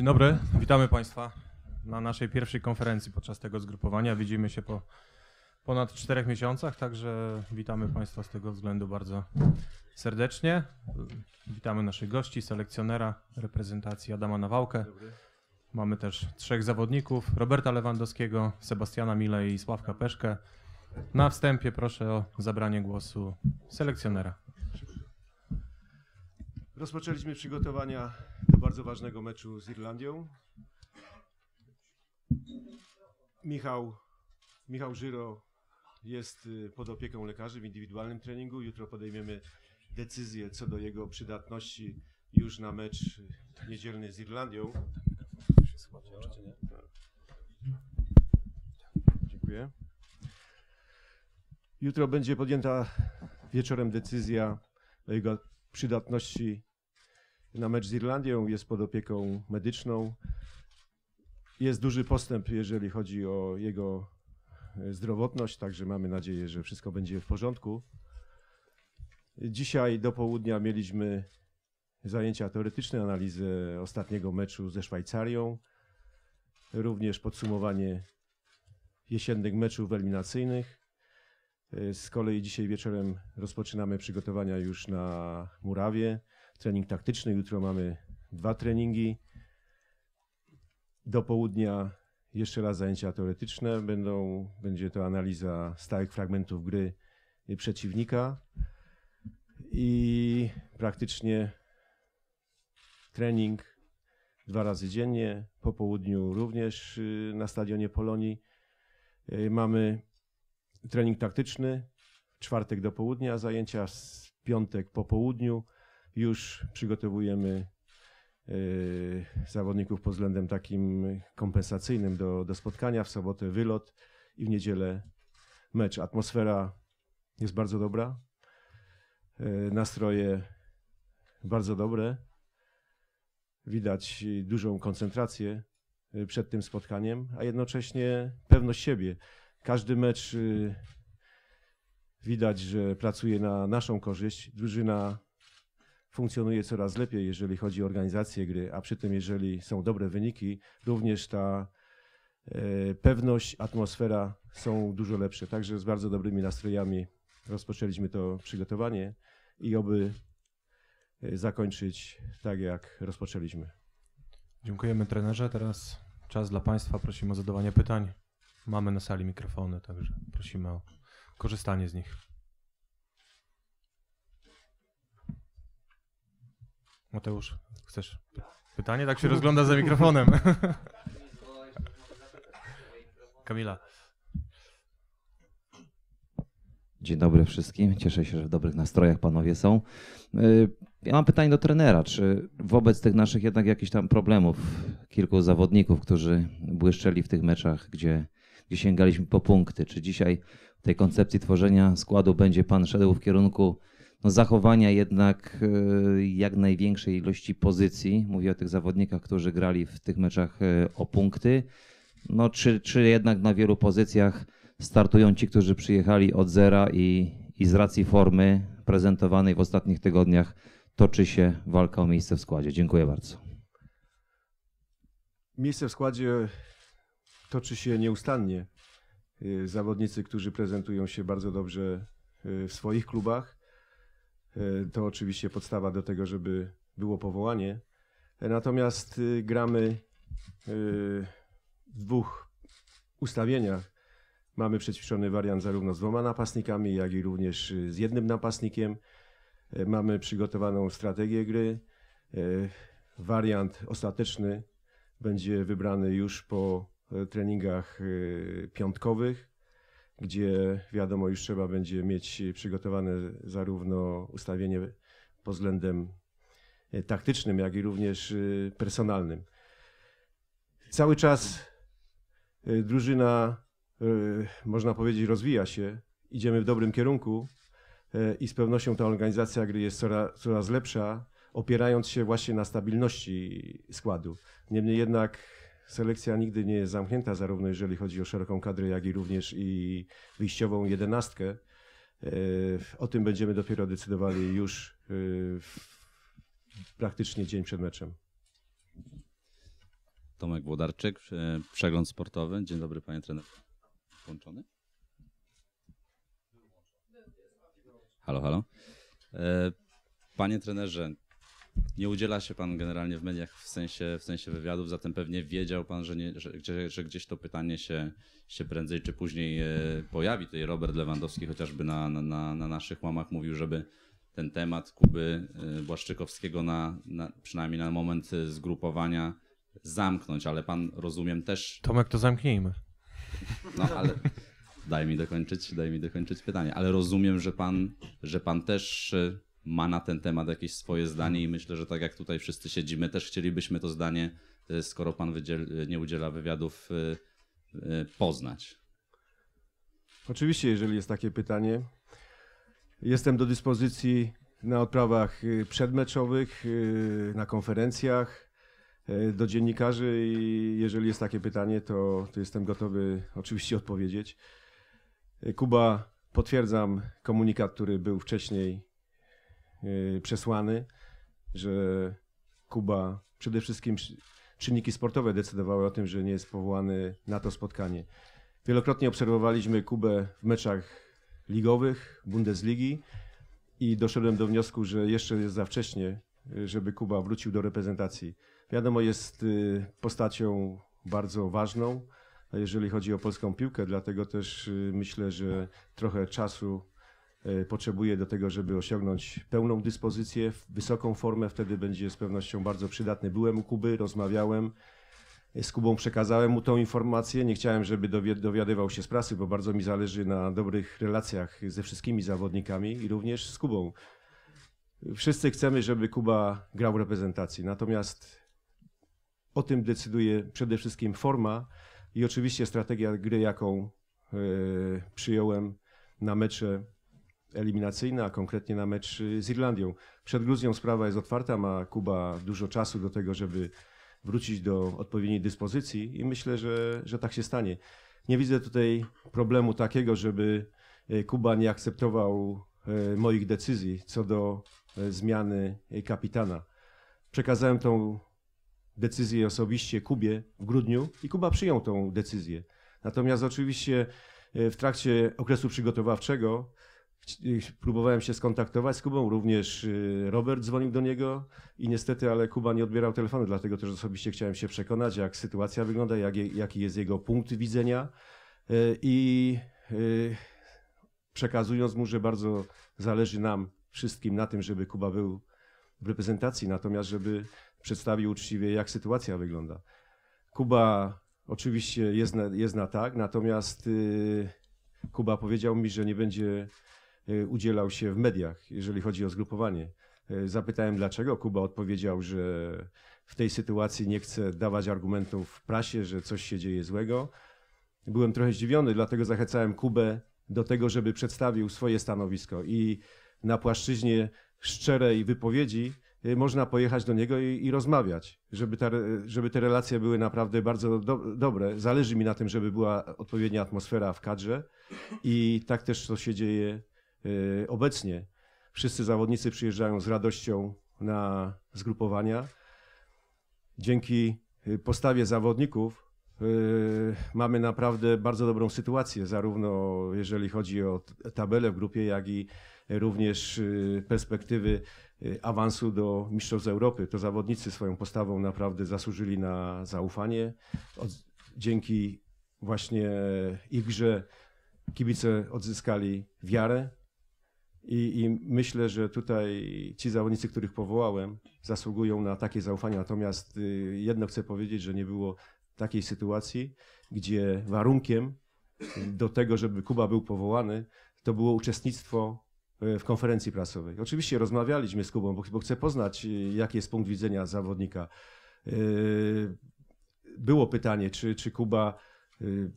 Dzień dobry, witamy Państwa na naszej pierwszej konferencji podczas tego zgrupowania. Widzimy się po ponad czterech miesiącach, także witamy Państwa z tego względu bardzo serdecznie. Witamy naszych gości, selekcjonera reprezentacji Adama Nawałkę. Mamy też trzech zawodników, Roberta Lewandowskiego, Sebastiana Mile i Sławka Peszkę. Na wstępie proszę o zabranie głosu selekcjonera. Rozpoczęliśmy przygotowania do bardzo ważnego meczu z Irlandią. Michał, Michał Żyro jest y, pod opieką lekarzy w indywidualnym treningu. Jutro podejmiemy decyzję co do jego przydatności już na mecz niedzielny z Irlandią. Dziękuję. Jutro będzie podjęta wieczorem decyzja o jego przydatności na mecz z Irlandią. Jest pod opieką medyczną. Jest duży postęp, jeżeli chodzi o jego e, zdrowotność, także mamy nadzieję, że wszystko będzie w porządku. Dzisiaj do południa mieliśmy zajęcia teoretyczne, analizę ostatniego meczu ze Szwajcarią, również podsumowanie jesiennych meczów eliminacyjnych. E, Z kolei dzisiaj wieczorem rozpoczynamy przygotowania już na murawie. Trening taktyczny. Jutro mamy dwa treningi. Do południa jeszcze raz zajęcia teoretyczne. Będą, będzie to analiza stałych fragmentów gry przeciwnika. I praktycznie trening dwa razy dziennie. Po południu również y, na stadionie Polonii. Y, Mamy trening taktyczny, czwartek do południa zajęcia, z piątek po południu już przygotowujemy yy, zawodników pod względem takim kompensacyjnym do, do spotkania. W sobotę wylot i w niedzielę mecz. Atmosfera jest bardzo dobra, yy, nastroje bardzo dobre. Widać dużą koncentrację yy, przed tym spotkaniem, a jednocześnie pewność siebie każdy mecz widać, że pracuje na naszą korzyść. Drużyna funkcjonuje coraz lepiej, jeżeli chodzi o organizację gry, a przy tym, jeżeli są dobre wyniki, również ta e, pewność, atmosfera są dużo lepsze. Także z bardzo dobrymi nastrojami rozpoczęliśmy to przygotowanie i oby e, zakończyć tak, jak rozpoczęliśmy. Dziękujemy trenerze. Teraz czas dla Państwa. Prosimy o zadawanie pytań. Mamy na sali mikrofony, także prosimy o korzystanie z nich. Mateusz, chcesz py- pytanie? Tak się rozgląda za mikrofonem. Kamila. Dzień dobry wszystkim. Cieszę się, że w dobrych nastrojach panowie są. Y, Ja mam pytanie do trenera. Czy wobec tych naszych jednak jakichś tam problemów, kilku zawodników, którzy błyszczeli w tych meczach, gdzie, gdzie sięgaliśmy po punkty, czy dzisiaj w tej koncepcji tworzenia składu będzie pan szedł w kierunku no, zachowania jednak y, jak największej ilości pozycji? Mówię o tych zawodnikach, którzy grali w tych meczach y, o punkty. No, czy, czy jednak na wielu pozycjach startują ci, którzy przyjechali od zera i, i z racji formy prezentowanej w ostatnich tygodniach toczy się walka o miejsce w składzie. Dziękuję bardzo. Miejsce w składzie toczy się nieustannie. Y, Zawodnicy, którzy prezentują się bardzo dobrze w swoich klubach, to oczywiście podstawa do tego, żeby było powołanie. Natomiast y, gramy y, w dwóch ustawieniach. Mamy przećwiczony wariant zarówno z dwoma napastnikami, jak i również y, z jednym napastnikiem. Y, Mamy przygotowaną strategię gry. Wariant ostateczny będzie wybrany już po e, treningach e, piątkowych, gdzie wiadomo już trzeba będzie mieć przygotowane zarówno ustawienie pod względem e, taktycznym, jak i również e, personalnym. Cały czas e, drużyna, można powiedzieć, rozwija się. Idziemy w dobrym kierunku i z pewnością ta organizacja gry jest coraz, coraz lepsza, opierając się właśnie na stabilności składu. Niemniej jednak selekcja nigdy nie jest zamknięta, zarówno jeżeli chodzi o szeroką kadrę, jak i również i wyjściową jedenastkę. E, O tym będziemy dopiero decydowali już e, praktycznie dzień przed meczem. Tomek Włodarczyk, e, Przegląd Sportowy. Dzień dobry panie trenerze. Włączony? Halo, halo. Panie trenerze, nie udziela się pan generalnie w mediach w sensie, w sensie wywiadów, zatem pewnie wiedział pan, że, nie, że, że, gdzieś to pytanie się, się prędzej czy później e, pojawi. Tutaj Robert Lewandowski chociażby na, na, na naszych łamach mówił, żeby ten temat Kuby e, Błaszczykowskiego na, na, przynajmniej na moment e, zgrupowania zamknąć, ale pan rozumiem też Tomek, to zamknijmy. no ale daj mi dokończyć, daj mi dokończyć pytanie. Ale rozumiem, że pan, że pan też ma na ten temat jakieś swoje zdanie i myślę, że tak jak tutaj wszyscy siedzimy, też chcielibyśmy to zdanie, e, skoro pan wydziel, nie udziela wywiadów, e, e, poznać. Oczywiście, jeżeli jest takie pytanie, jestem do dyspozycji na odprawach przedmeczowych, na konferencjach, do dziennikarzy i jeżeli jest takie pytanie, to, to jestem gotowy oczywiście odpowiedzieć. Kuba, potwierdzam komunikat, który był wcześniej przesłany, że Kuba, przede wszystkim czynniki sportowe decydowały o tym, że nie jest powołany na to spotkanie. Wielokrotnie obserwowaliśmy Kubę w meczach ligowych, Bundesligi i doszedłem do wniosku, że jeszcze jest za wcześnie, y, żeby Kuba wrócił do reprezentacji. Wiadomo, jest y, postacią bardzo ważną, jeżeli chodzi o polską piłkę, dlatego też y, myślę, że trochę czasu y, potrzebuje do tego, żeby osiągnąć pełną dyspozycję, wysoką formę, wtedy będzie z pewnością bardzo przydatny. Byłem u Kuby, rozmawiałem, z Kubą przekazałem mu tą informację. Nie chciałem, żeby dowi- dowiadywał się z prasy, bo bardzo mi zależy na dobrych relacjach ze wszystkimi zawodnikami i również z Kubą. Wszyscy chcemy, żeby Kuba grał w reprezentacji, natomiast o tym decyduje przede wszystkim forma i oczywiście strategia gry, jaką e, przyjąłem na mecze eliminacyjne, a konkretnie na mecz y, z Irlandią. Przed Gruzją sprawa jest otwarta, ma Kuba dużo czasu do tego, żeby wrócić do odpowiedniej dyspozycji i myślę, że, że tak się stanie. Nie widzę tutaj problemu takiego, żeby e, Kuba nie akceptował e, moich decyzji co do zmiany kapitana. Przekazałem tą decyzję osobiście Kubie w grudniu i Kuba przyjął tą decyzję. Natomiast oczywiście w trakcie okresu przygotowawczego próbowałem się skontaktować z Kubą, również e, Robert dzwonił do niego i niestety, ale Kuba nie odbierał telefonu, dlatego też osobiście chciałem się przekonać, jak sytuacja wygląda, jak, je- jaki jest jego punkt widzenia E, i e, przekazując mu, że bardzo zależy nam wszystkim na tym, żeby Kuba był w reprezentacji, natomiast żeby przedstawił uczciwie, jak sytuacja wygląda. Kuba oczywiście jest na, jest na tak, natomiast y, Kuba powiedział mi, że nie będzie y, udzielał się w mediach, jeżeli chodzi o zgrupowanie. Y, Zapytałem dlaczego. Kuba odpowiedział, że w tej sytuacji nie chce dawać argumentów w prasie, że coś się dzieje złego. Byłem trochę zdziwiony, dlatego zachęcałem Kubę do tego, żeby przedstawił swoje stanowisko i na płaszczyźnie szczerej wypowiedzi y, można pojechać do niego i, i rozmawiać, żeby, ta, żeby te relacje były naprawdę bardzo do, dobre. Zależy mi na tym, żeby była odpowiednia atmosfera w kadrze i tak też to się dzieje obecnie. Wszyscy zawodnicy przyjeżdżają z radością na zgrupowania. Dzięki y, postawie zawodników y, mamy naprawdę bardzo dobrą sytuację, zarówno jeżeli chodzi o tabelę w grupie, jak i również y, perspektywy y, awansu do Mistrzostw Europy. To zawodnicy swoją postawą naprawdę zasłużyli na zaufanie. Dzięki właśnie ich grze kibice odzyskali wiarę i, i myślę, że tutaj ci zawodnicy, których powołałem, zasługują na takie zaufanie. Natomiast y, jedno chcę powiedzieć, że nie było takiej sytuacji, gdzie warunkiem do tego, żeby Kuba był powołany, to było uczestnictwo e, w konferencji prasowej. Oczywiście rozmawialiśmy z Kubą, bo, bo chcę poznać, y, jaki jest punkt widzenia zawodnika. Y, Było pytanie, czy, czy Kuba y,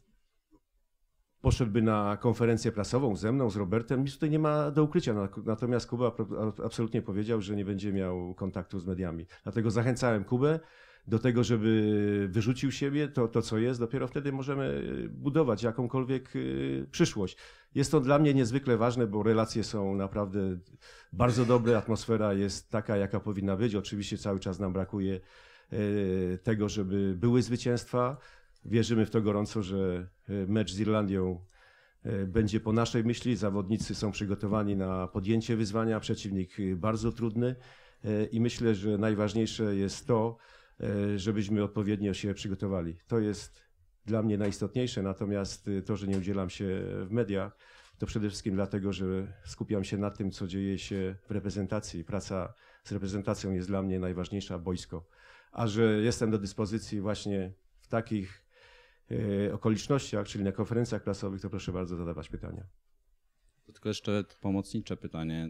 poszedłby na konferencję prasową ze mną, z Robertem. Nic tutaj nie ma do ukrycia. Na- Natomiast Kuba absolutnie powiedział, że nie będzie miał kontaktu z mediami. Dlatego zachęcałem Kubę do tego, żeby wyrzucił siebie to, to co jest. Dopiero wtedy możemy budować jakąkolwiek y, przyszłość. Jest to dla mnie niezwykle ważne, bo relacje są naprawdę bardzo dobre. Atmosfera jest taka, jaka powinna być. Oczywiście cały czas nam brakuje e, tego, żeby były zwycięstwa. Wierzymy w to gorąco, że e, mecz z Irlandią e, będzie po naszej myśli. Zawodnicy są przygotowani na podjęcie wyzwania. Przeciwnik e, bardzo trudny i myślę, że najważniejsze jest to, żebyśmy odpowiednio się przygotowali. To jest dla mnie najistotniejsze, natomiast to, że nie udzielam się w mediach, to przede wszystkim dlatego, że skupiam się na tym, co dzieje się w reprezentacji. Praca z reprezentacją jest dla mnie najważniejsza, boisko. A że jestem do dyspozycji właśnie w takich okolicznościach, czyli na konferencjach prasowych, to proszę bardzo zadawać pytania. To tylko jeszcze pomocnicze pytanie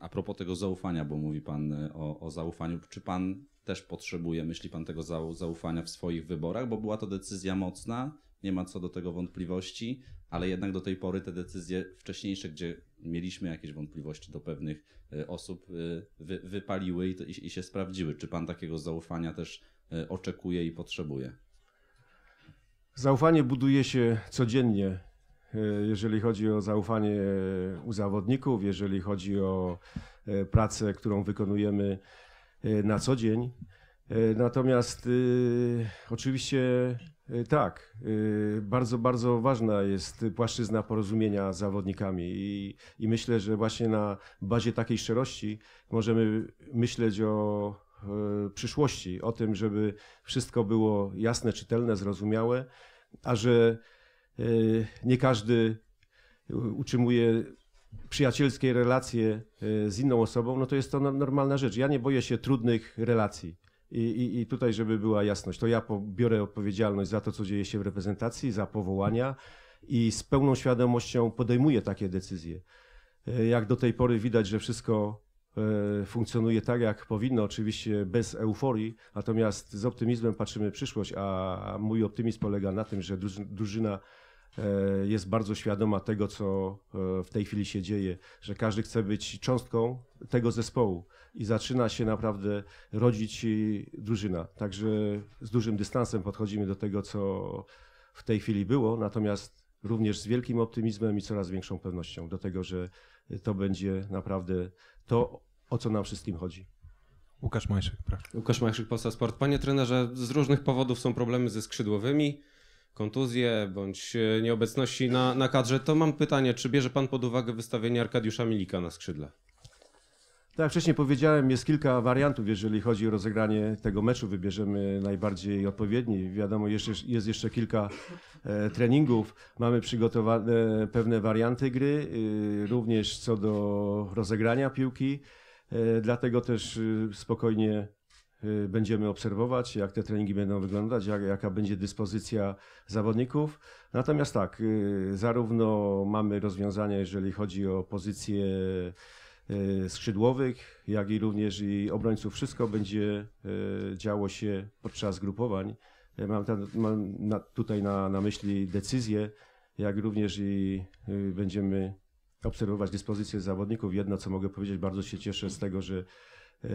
a propos tego zaufania, bo mówi Pan y, o, o zaufaniu. Czy Pan też potrzebuje, myśli Pan tego zau- zaufania w swoich wyborach? Bo była to decyzja mocna, nie ma co do tego wątpliwości, ale jednak do tej pory te decyzje wcześniejsze, gdzie mieliśmy jakieś wątpliwości do pewnych y, osób, wy, wypaliły i, to, i, i się sprawdziły. Czy Pan takiego zaufania też oczekuje i potrzebuje? Zaufanie buduje się codziennie, e, jeżeli chodzi o zaufanie e, u zawodników, jeżeli chodzi o e, pracę, którą wykonujemy na co dzień. Natomiast oczywiście tak, bardzo, bardzo ważna jest płaszczyzna porozumienia z zawodnikami i, i myślę, że właśnie na bazie takiej szczerości możemy myśleć o przyszłości, o tym, żeby wszystko było jasne, czytelne, zrozumiałe, a że e, nie każdy utrzymuje przyjacielskie relacje e, z inną osobą, no to jest to no- normalna rzecz. Ja nie boję się trudnych relacji. I, i, I tutaj, żeby była jasność, to ja biorę odpowiedzialność za to, co dzieje się w reprezentacji, za powołania i z pełną świadomością podejmuję takie decyzje. E, Jak do tej pory widać, że wszystko e, funkcjonuje tak, jak powinno, oczywiście bez euforii, natomiast z optymizmem patrzymy w przyszłość, a mój optymizm polega na tym, że druży- drużyna e, jest bardzo świadoma tego, co e, w tej chwili się dzieje, że każdy chce być cząstką tego zespołu i zaczyna się naprawdę rodzić drużyna. Także z dużym dystansem podchodzimy do tego, co w tej chwili było, natomiast również z wielkim optymizmem i coraz większą pewnością do tego, że to będzie naprawdę to, o co nam wszystkim chodzi. Łukasz Majszyk, proszę. Łukasz Majszyk, Polsat Sport. Panie trenerze, z różnych powodów są problemy ze skrzydłowymi, kontuzje bądź e, nieobecności na, na kadrze. To mam pytanie, czy bierze pan pod uwagę wystawienie Arkadiusza Milika na skrzydle? Tak jak wcześniej powiedziałem, jest kilka wariantów, jeżeli chodzi o rozegranie tego meczu. Wybierzemy najbardziej odpowiedni. Wiadomo, jeszcze, jest jeszcze kilka e, treningów. Mamy przygotowane pewne warianty gry, y, również co do rozegrania piłki. E, dlatego też y, spokojnie y, będziemy obserwować, jak te treningi będą wyglądać, jak, jaka będzie dyspozycja zawodników. Natomiast tak, zarówno mamy rozwiązania, jeżeli chodzi o pozycję skrzydłowych, jak i również i obrońców. Wszystko będzie e, działo się podczas grupowań. E, Mam, mam na, tutaj na, na myśli decyzje, jak również i będziemy obserwować dyspozycję zawodników. Jedno, co mogę powiedzieć, bardzo się cieszę z tego, że e,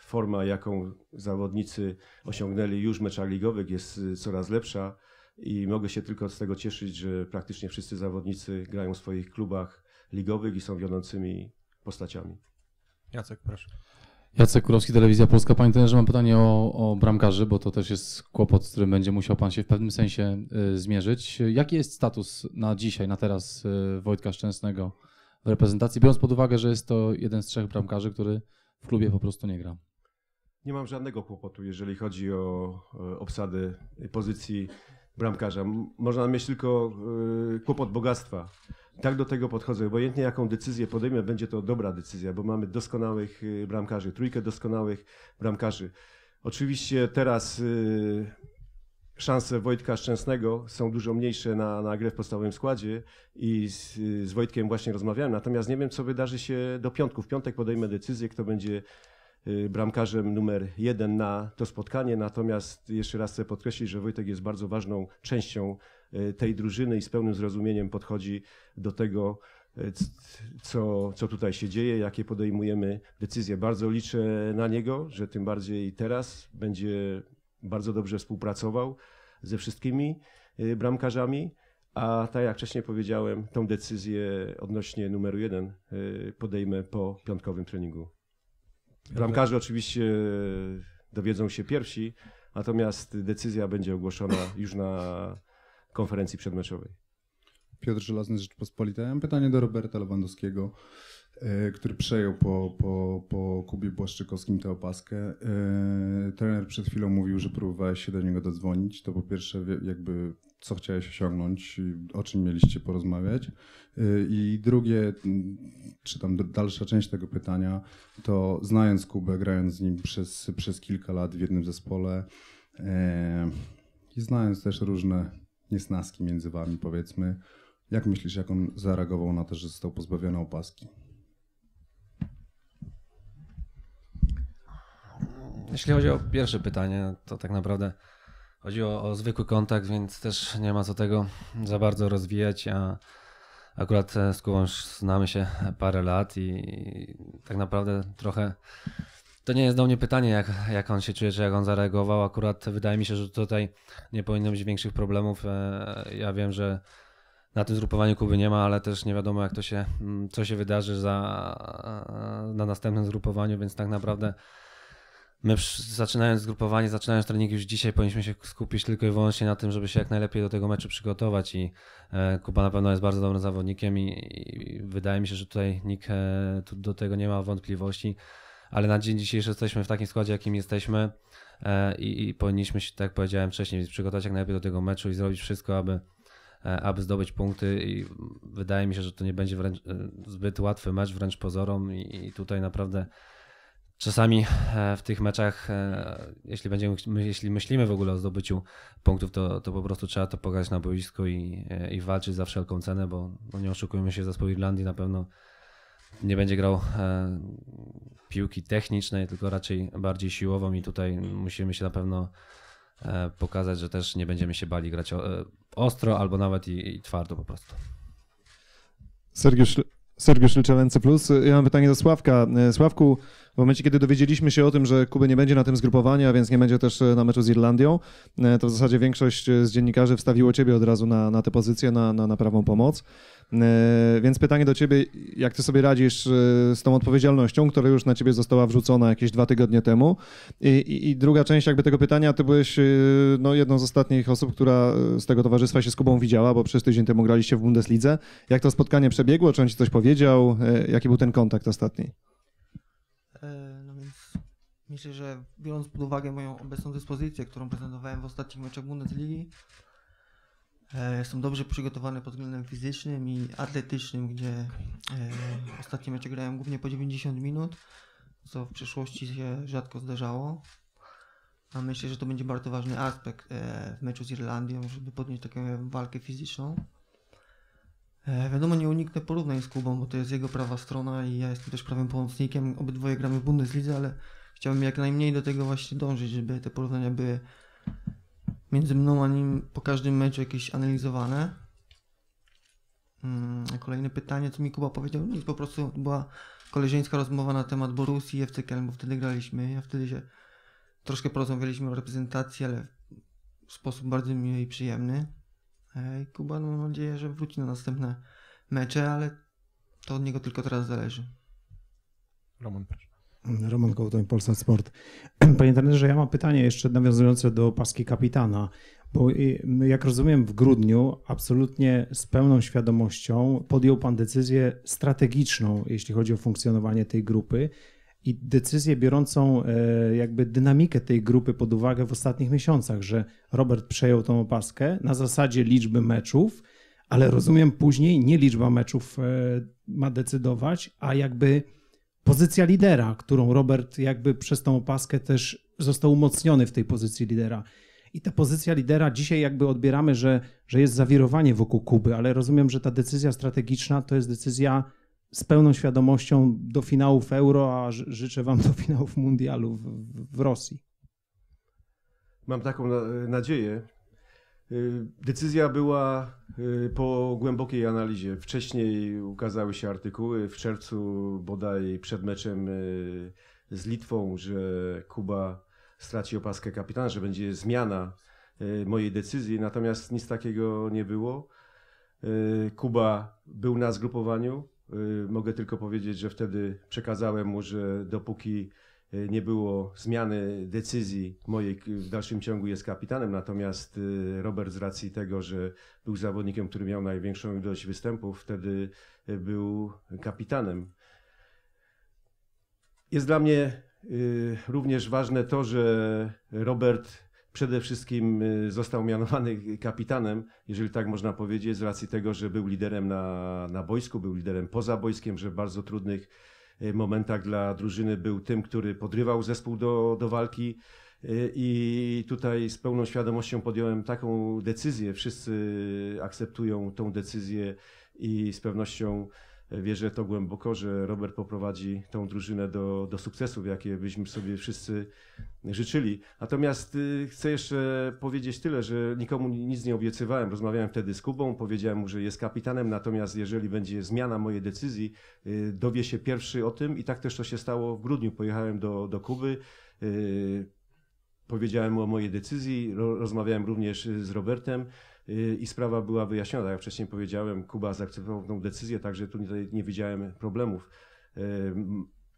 forma, jaką zawodnicy osiągnęli już w meczach ligowych jest coraz lepsza i mogę się tylko z tego cieszyć, że praktycznie wszyscy zawodnicy grają w swoich klubach ligowych i są wiodącymi postaciami. Jacek, proszę. Jacek Kurowski, Telewizja Polska. Panie trenerze, mam pytanie o, o bramkarzy, bo to też jest kłopot, z którym będzie musiał Pan się w pewnym sensie y, zmierzyć. Jaki jest status na dzisiaj, na teraz y, Wojtka Szczęsnego w reprezentacji, biorąc pod uwagę, że jest to jeden z trzech bramkarzy, który w klubie po prostu nie gra? Nie mam żadnego kłopotu, jeżeli chodzi o obsadę pozycji bramkarza. Można mieć tylko e, kłopot bogactwa. Tak do tego podchodzę. Obojętnie jaką decyzję podejmę, będzie to dobra decyzja, bo mamy doskonałych e, bramkarzy, trójkę doskonałych bramkarzy. Oczywiście teraz e, szanse Wojtka Szczęsnego są dużo mniejsze na, na grę w podstawowym składzie i z, z Wojtkiem właśnie rozmawiałem, natomiast nie wiem, co wydarzy się do piątku. W piątek podejmę decyzję, kto będzie y, bramkarzem numer jeden na to spotkanie. Natomiast jeszcze raz chcę podkreślić, że Wojtek jest bardzo ważną częścią y, tej drużyny i z pełnym zrozumieniem podchodzi do tego, y, co, co tutaj się dzieje, jakie podejmujemy decyzje. Bardzo liczę na niego, że tym bardziej teraz będzie bardzo dobrze współpracował ze wszystkimi y, bramkarzami. A tak jak wcześniej powiedziałem, tą decyzję odnośnie numeru jeden y, podejmę po piątkowym treningu. Bramkarze oczywiście dowiedzą się pierwsi, natomiast decyzja będzie ogłoszona już na konferencji przedmeczowej. Piotr Żelazny z Rzeczpospolitej. Ja mam pytanie do Roberta Lewandowskiego, e, który przejął po, po, po Kubie Błaszczykowskim tę opaskę. E, Trener przed chwilą mówił, że próbowałeś się do niego dodzwonić. To po pierwsze, jakby co chciałeś osiągnąć, o czym mieliście porozmawiać. E, I drugie, czy tam dalsza część tego pytania, to znając Kubę, grając z nim przez, przez kilka lat w jednym zespole e, i znając też różne niesnaski między wami, powiedzmy, jak myślisz, jak on zareagował na to, że został pozbawiony opaski? Jeśli chodzi o pierwsze pytanie, to tak naprawdę chodzi o, o zwykły kontakt, więc też nie ma co tego za bardzo rozwijać. A akurat e, z Kubą znamy się parę lat i tak naprawdę trochę to nie jest do mnie pytanie, jak, jak on się czuje, czy jak on zareagował. Akurat wydaje mi się, że tutaj nie powinno być większych problemów. E, Ja wiem, że na tym zgrupowaniu Kuby nie ma, ale też nie wiadomo, jak to się, mm, co się wydarzy za, na następnym zgrupowaniu, więc tak naprawdę My zaczynając zgrupowanie, zaczynając trening już dzisiaj powinniśmy się skupić tylko i wyłącznie na tym, żeby się jak najlepiej do tego meczu przygotować i e, Kuba na pewno jest bardzo dobrym zawodnikiem i, wydaje mi się, że tutaj nikt e, do tego nie ma wątpliwości, ale na dzień dzisiejszy jesteśmy w takim składzie, jakim jesteśmy e, i, powinniśmy się, tak jak powiedziałem wcześniej, przygotować jak najlepiej do tego meczu i zrobić wszystko, aby aby zdobyć punkty i wydaje mi się, że to nie będzie wręcz, zbyt łatwy mecz, wręcz pozorom i tutaj naprawdę Czasami e, w tych meczach, e, jeśli, będziemy, my- jeśli myślimy w ogóle o zdobyciu punktów, to, to po prostu trzeba to pokazać na boisku i, e, i walczyć za wszelką cenę, bo no nie oszukujmy się, zespół Irlandii na pewno nie będzie grał piłki technicznej, tylko raczej bardziej siłową i tutaj musimy się na pewno pokazać, że też nie będziemy się bali grać ostro albo nawet i, i twardo po prostu. Sergiusz, Sergiusz Lyczewęce Plus. Ja mam pytanie do Sławka. E, Sławku, w momencie, kiedy dowiedzieliśmy się o tym, że Kuby nie będzie na tym zgrupowaniu, a więc nie będzie też e, na meczu z Irlandią, e, to w zasadzie większość z dziennikarzy wstawiło ciebie od razu na, na tę pozycję, na, na, na prawą pomoc. E, Więc pytanie do ciebie, jak ty sobie radzisz e, z tą odpowiedzialnością, która już na ciebie została wrzucona jakieś dwa tygodnie temu? I, i, i druga część jakby tego pytania, ty byłeś e, no, jedną z ostatnich osób, która z tego towarzystwa się z Kubą widziała, bo przez tydzień temu graliście w Bundeslidze. Jak to spotkanie przebiegło? Czy on ci coś powiedział? Jaki był ten kontakt ostatni? No więc myślę, że biorąc pod uwagę moją obecną dyspozycję, którą prezentowałem w ostatnich meczach Bundesligi, e, jestem dobrze przygotowany pod względem fizycznym i atletycznym, gdzie e, ostatnie mecze grałem głównie po 90 minut, co w przeszłości się rzadko zdarzało. A myślę, że to będzie bardzo ważny aspekt e, w meczu z Irlandią, żeby podjąć taką walkę fizyczną. Wiadomo, nie uniknę porównań z Kubą, bo to jest jego prawa strona i ja jestem też prawym pomocnikiem. Obydwoje gramy w Bundeslidze, ale chciałbym jak najmniej do tego właśnie dążyć, żeby te porównania były między mną a nim po każdym meczu jakieś analizowane. Mm, kolejne pytanie, co mi Kuba powiedział? Nic, po prostu była koleżeńska rozmowa na temat Borussii i FC bo wtedy graliśmy. Ja wtedy się troszkę porozmawialiśmy o reprezentacji, ale w sposób bardzo miły i przyjemny. E, i Kuba, no, mam nadzieję, że wróci na następne mecze, ale to od niego tylko teraz zależy. Roman, proszę. Roman Kołtoń, Polsat Sport. Panie trenerze, ja mam pytanie jeszcze nawiązujące do paski kapitana, bo jak rozumiem w grudniu absolutnie z pełną świadomością podjął Pan decyzję strategiczną, jeśli chodzi o funkcjonowanie tej grupy i decyzję biorącą e, jakby dynamikę tej grupy pod uwagę w ostatnich miesiącach, że Robert przejął tą opaskę na zasadzie liczby meczów, ale rozumiem później nie liczba meczów e, ma decydować, a jakby pozycja lidera, którą Robert jakby przez tą opaskę też został umocniony w tej pozycji lidera. I ta pozycja lidera dzisiaj jakby odbieramy, że, że jest zawirowanie wokół Kuby, ale rozumiem, że ta decyzja strategiczna to jest decyzja z pełną świadomością do finałów Euro, a ży- życzę Wam do finałów Mundialu w, w, Rosji. Mam taką na- nadzieję. Y, Decyzja była y, po głębokiej analizie. Wcześniej ukazały się artykuły w czerwcu bodaj przed meczem y, z Litwą, że Kuba straci opaskę kapitana, że będzie zmiana mojej decyzji, natomiast nic takiego nie było. Kuba był na zgrupowaniu. Mogę tylko powiedzieć, że wtedy przekazałem mu, że dopóki nie było zmiany decyzji mojej, w dalszym ciągu jest kapitanem, natomiast y, Robert z racji tego, że był zawodnikiem, który miał największą ilość występów, wtedy y, był kapitanem. Jest dla mnie y, również ważne to, że Robert przede wszystkim y, został mianowany kapitanem, jeżeli tak można powiedzieć, z racji tego, że był liderem na, na boisku, był liderem poza boiskiem, że w bardzo trudnych y, momentach dla drużyny był tym, który podrywał zespół do, do walki. Y, I tutaj z pełną świadomością podjąłem taką decyzję. Wszyscy akceptują tą decyzję i z pewnością wierzę to głęboko, że Robert poprowadzi tą drużynę do, do sukcesów, jakie byśmy sobie wszyscy życzyli. Natomiast y, chcę jeszcze powiedzieć tyle, że nikomu nic nie obiecywałem. Rozmawiałem wtedy z Kubą, powiedziałem mu, że jest kapitanem, natomiast jeżeli będzie zmiana mojej decyzji, y, dowie się pierwszy o tym i tak też to się stało w grudniu. Pojechałem do, do Kuby, y, powiedziałem o mojej decyzji, ro, rozmawiałem również z Robertem i sprawa była wyjaśniona. Tak Jak wcześniej powiedziałem, Kuba zaakceptował tą decyzję, także tu nie, nie widziałem problemów.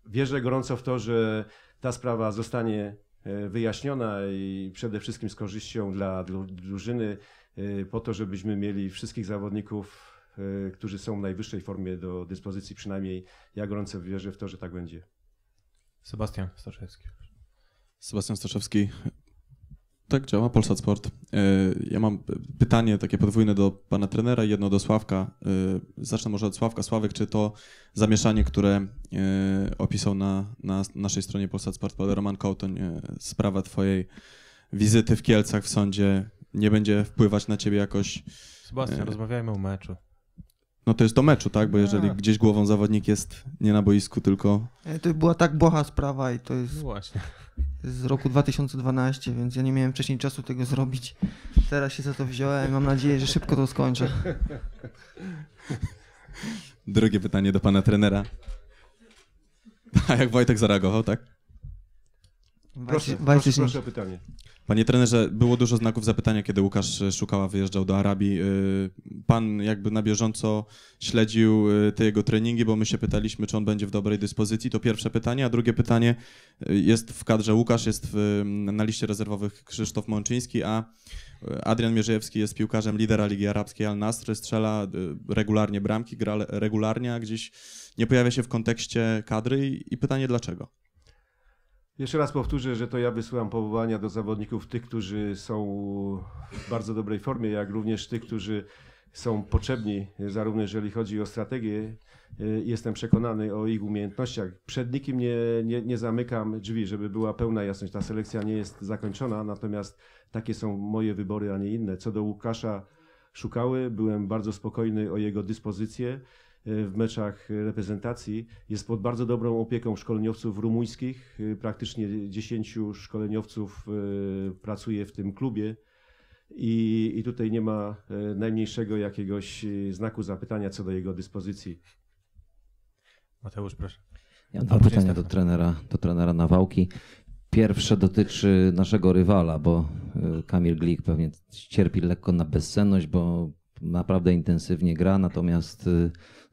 Wierzę gorąco w to, że ta sprawa zostanie e, wyjaśniona i przede wszystkim z korzyścią dla dru- drużyny, e, po to, żebyśmy mieli wszystkich zawodników, e, którzy są w najwyższej formie do dyspozycji, przynajmniej ja gorąco wierzę w to, że tak będzie. Sebastian Staszewski. Sebastian Staszewski. Tak działa Polsat Sport. E, Ja mam pytanie takie podwójne do pana trenera i jedno do Sławka. E, Zacznę może od Sławka. Sławek, czy to zamieszanie, które e, opisał na, na naszej stronie Polsat Sport pan Roman Kołtoń, sprawa twojej wizyty w Kielcach w sądzie nie będzie wpływać na ciebie jakoś? Sebastian, E, rozmawiajmy o meczu. No to jest do meczu, tak? Bo jeżeli A. gdzieś głową zawodnik jest nie na boisku, tylko To była tak błaha sprawa i to No jest właśnie. Z roku 2012, więc ja nie miałem wcześniej czasu tego zrobić. Teraz się za to wziąłem i mam nadzieję, że szybko to skończę. Drugie pytanie do pana trenera. A jak Wojtek zareagował, tak? Proszę, proszę, proszę o pytanie. Panie trenerze, było dużo znaków zapytania, kiedy Łukasz Szukała wyjeżdżał do Arabii. Y, Pan jakby na bieżąco śledził y, te jego treningi, bo my się pytaliśmy, czy on będzie w dobrej dyspozycji. To pierwsze pytanie. A drugie pytanie, jest w kadrze Łukasz, jest w, na liście rezerwowych Krzysztof Mączyński, a Adrian Mierzejewski jest piłkarzem lidera Ligi Arabskiej Al Nasr, strzela regularnie bramki, gra regularnie, a gdzieś nie pojawia się w kontekście kadry i pytanie dlaczego? Jeszcze raz powtórzę, że to ja wysyłam powołania do zawodników tych, którzy są w bardzo dobrej formie, jak również tych, którzy są potrzebni, zarówno jeżeli chodzi o strategię. y, Jestem przekonany o ich umiejętnościach. Przed nikim nie, nie, nie zamykam drzwi, żeby była pełna jasność. Ta selekcja nie jest zakończona, natomiast takie są moje wybory, a nie inne. Co do Łukasza Szukały, byłem bardzo spokojny o jego dyspozycję w meczach reprezentacji. Jest pod bardzo dobrą opieką szkoleniowców rumuńskich. Y, Praktycznie 10 szkoleniowców y, pracuje w tym klubie. I, I tutaj nie ma y, najmniejszego jakiegoś y, znaku zapytania co do jego dyspozycji. Mateusz, proszę. Ja mam dwa pytania do trenera, do trenera Nawałki. Pierwsze dotyczy naszego rywala, bo y, Kamil Glik pewnie cierpi lekko na bezsenność, bo naprawdę intensywnie gra, natomiast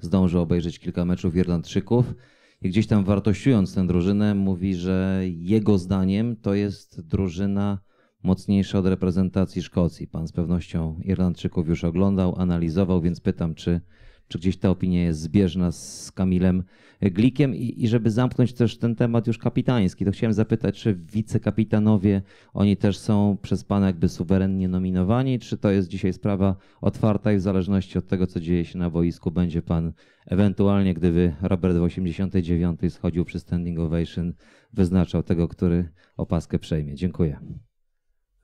y, zdążył obejrzeć kilka meczów Irlandczyków i gdzieś tam wartościując tę drużynę mówi, że jego zdaniem to jest drużyna mocniejsza od reprezentacji Szkocji. Pan z pewnością Irlandczyków już oglądał, analizował, więc pytam, czy, czy gdzieś ta opinia jest zbieżna z Kamilem Glikiem i, i żeby zamknąć też ten temat już kapitański, to chciałem zapytać, czy wicekapitanowie, oni też są przez Pana jakby suwerennie nominowani, czy to jest dzisiaj sprawa otwarta i w zależności od tego, co dzieje się na boisku, będzie Pan ewentualnie, gdyby Robert w 89 schodził przy standing ovation, wyznaczał tego, który opaskę przejmie. Dziękuję.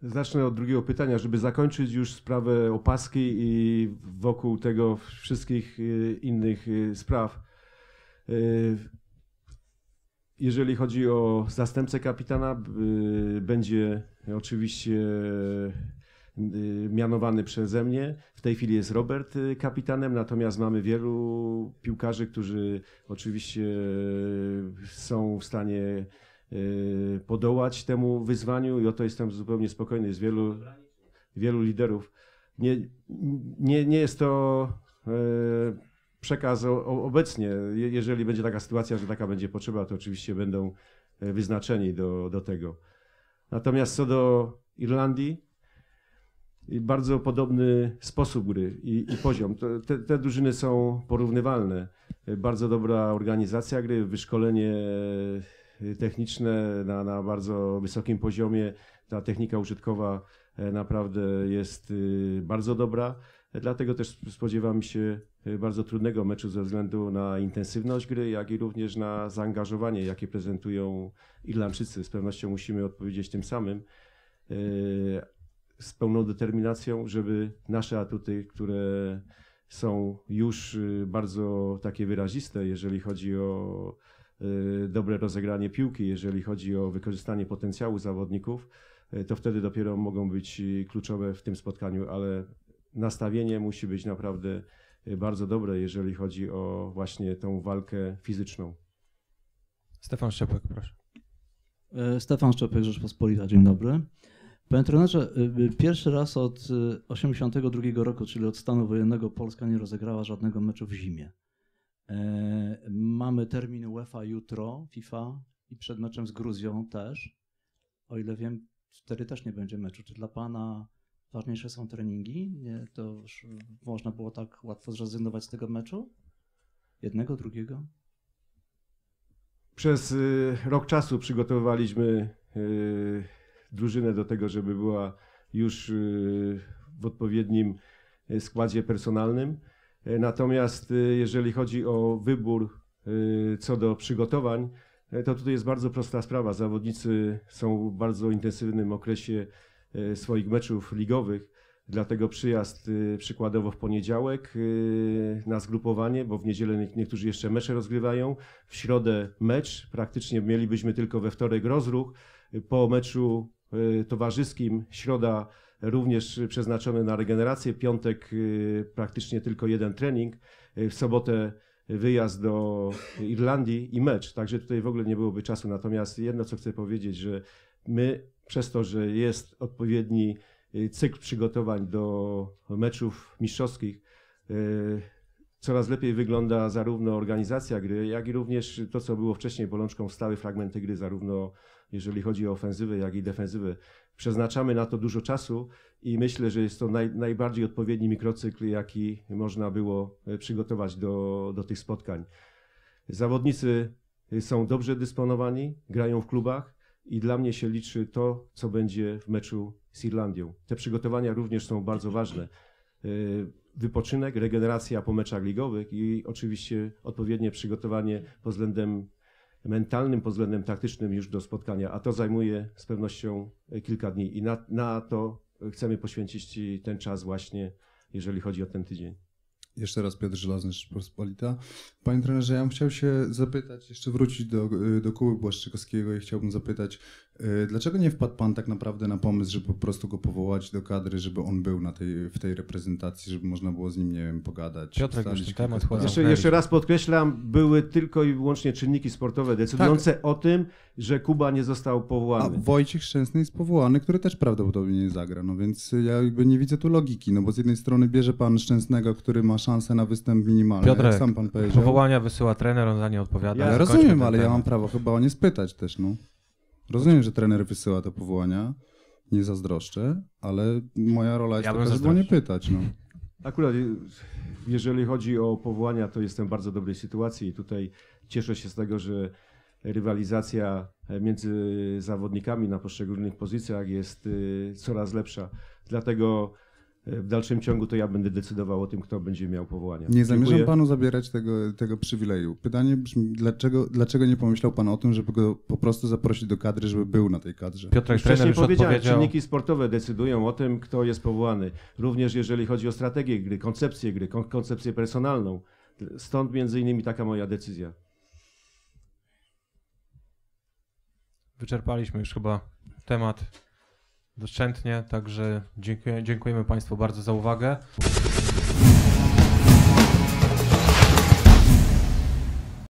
Zacznę od drugiego pytania, żeby zakończyć już sprawę opaski i wokół tego wszystkich y, innych y, spraw. Y, Jeżeli chodzi o zastępcę kapitana, będzie oczywiście mianowany przeze mnie. W tej chwili jest Robert kapitanem, natomiast mamy wielu piłkarzy, którzy oczywiście są w stanie podołać temu wyzwaniu i o to jestem zupełnie spokojny. Jest wielu, wielu liderów. Nie, nie, nie jest to e, przekaz obecnie. Je- Jeżeli będzie taka sytuacja, że taka będzie potrzeba, to oczywiście będą e, wyznaczeni do, do tego. Natomiast co do Irlandii, bardzo podobny sposób gry i, i poziom. Te, te drużyny są porównywalne. Bardzo dobra organizacja gry, wyszkolenie techniczne na, na bardzo wysokim poziomie. Ta technika użytkowa e, naprawdę jest y, bardzo dobra. Dlatego też spodziewam się y, bardzo trudnego meczu ze względu na intensywność gry, jak i również na zaangażowanie, jakie prezentują Irlandczycy. Z pewnością musimy odpowiedzieć tym samym y, z pełną determinacją, żeby nasze atuty, które są już y, bardzo takie wyraziste, jeżeli chodzi o dobre rozegranie piłki, jeżeli chodzi o wykorzystanie potencjału zawodników, to wtedy dopiero mogą być kluczowe w tym spotkaniu, ale nastawienie musi być naprawdę y, bardzo dobre, jeżeli chodzi o właśnie tą walkę fizyczną. Stefan Szczepek, proszę. E, Stefan Szczepek, Rzeczpospolita, dzień dobry. Panie trenerze, y, pierwszy raz od 1982 roku, czyli od stanu wojennego, Polska nie rozegrała żadnego meczu w zimie. E, mamy termin UEFA jutro, FIFA i przed meczem z Gruzją też. O ile wiem, wtedy też nie będzie meczu. Czy dla Pana ważniejsze są treningi? Nie, to już można było tak łatwo zrezygnować z tego meczu? Jednego, drugiego? Przez y, rok czasu przygotowywaliśmy y, drużynę do tego, żeby była już y, w odpowiednim składzie personalnym. Y, Natomiast y, jeżeli chodzi o wybór y, co do przygotowań, to tutaj jest bardzo prosta sprawa. Zawodnicy są w bardzo intensywnym okresie swoich meczów ligowych. Dlatego przyjazd przykładowo w poniedziałek na zgrupowanie, bo w niedzielę nie- niektórzy jeszcze mecze rozgrywają. W środę mecz, praktycznie mielibyśmy tylko we wtorek rozruch. Po meczu towarzyskim środa również przeznaczony na regenerację, piątek y, praktycznie tylko jeden trening, y, w sobotę wyjazd do Irlandii i mecz. Także tutaj w ogóle nie byłoby czasu. Natomiast jedno, co chcę powiedzieć, że my przez to, że jest odpowiedni y, cykl przygotowań do meczów mistrzowskich, coraz lepiej wygląda zarówno organizacja gry, jak i również to, co było wcześniej bolączką, stałe fragmenty gry, zarówno jeżeli chodzi o ofensywę, jak i defensywę. Przeznaczamy na to dużo czasu i myślę, że jest to naj, najbardziej odpowiedni mikrocykl, jaki można było e, przygotować do, do tych spotkań. Zawodnicy są dobrze dysponowani, grają w klubach i dla mnie się liczy to, co będzie w meczu z Irlandią. Te przygotowania również są bardzo ważne. Y, Wypoczynek, regeneracja po meczach ligowych i oczywiście odpowiednie przygotowanie pod względem mentalnym, pod względem taktycznym już do spotkania, a to zajmuje z pewnością y, kilka dni i na, na to chcemy poświęcić ten czas właśnie, jeżeli chodzi o ten tydzień. Jeszcze raz Piotr Żelazny, Rzeczpospolita. Panie trenerze, ja bym chciał się zapytać, jeszcze wrócić do, do Kuby Błaszczykowskiego i chciałbym zapytać, dlaczego nie wpadł Pan tak naprawdę na pomysł, żeby po prostu go powołać do kadry, żeby on był na tej, w tej reprezentacji, żeby można było z nim, nie wiem, pogadać. Piotrek, już temat spraw? Jeszcze, jeszcze raz podkreślam, były tylko i wyłącznie czynniki sportowe decydujące o tym, że Kuba nie został A powołany. Wojciech Szczęsny jest powołany, który też prawdopodobnie nie zagra, no więc ja jakby nie widzę tu logiki, no bo z jednej strony bierze Pan Szczęsnego, który ma szansę na występ minimalny, Piotrek, jak sam Pan powiedział. powołania wysyła trener, on za nie odpowiada. Ja rozumiem, ale ja mam prawo chyba o nie spytać też, no. Rozumiem, że trener wysyła te powołania, nie zazdroszczę, ale moja rola jest Ja taka, żeby nie pytać, no. Akurat jeżeli chodzi o powołania, to jestem w bardzo dobrej sytuacji i tutaj cieszę się z tego, że rywalizacja między zawodnikami na poszczególnych pozycjach jest y, coraz lepsza. Dlatego w dalszym ciągu to ja będę decydował o tym, kto będzie miał powołania. Nie zamierzam Dziękuję. panu zabierać tego, tego przywileju. Pytanie brzmi, dlaczego, dlaczego nie pomyślał pan o tym, żeby go po prostu zaprosić do kadry, żeby był na tej kadrze? Piotrek, wcześniej już powiedziałem, odpowiedział. czynniki sportowe decydują o tym, kto jest powołany. Również jeżeli chodzi o strategię gry, koncepcję gry, kon- koncepcję personalną. Stąd między innymi taka moja decyzja. Wyczerpaliśmy już chyba temat doszczętnie, także dziękuję, dziękujemy Państwu bardzo za uwagę.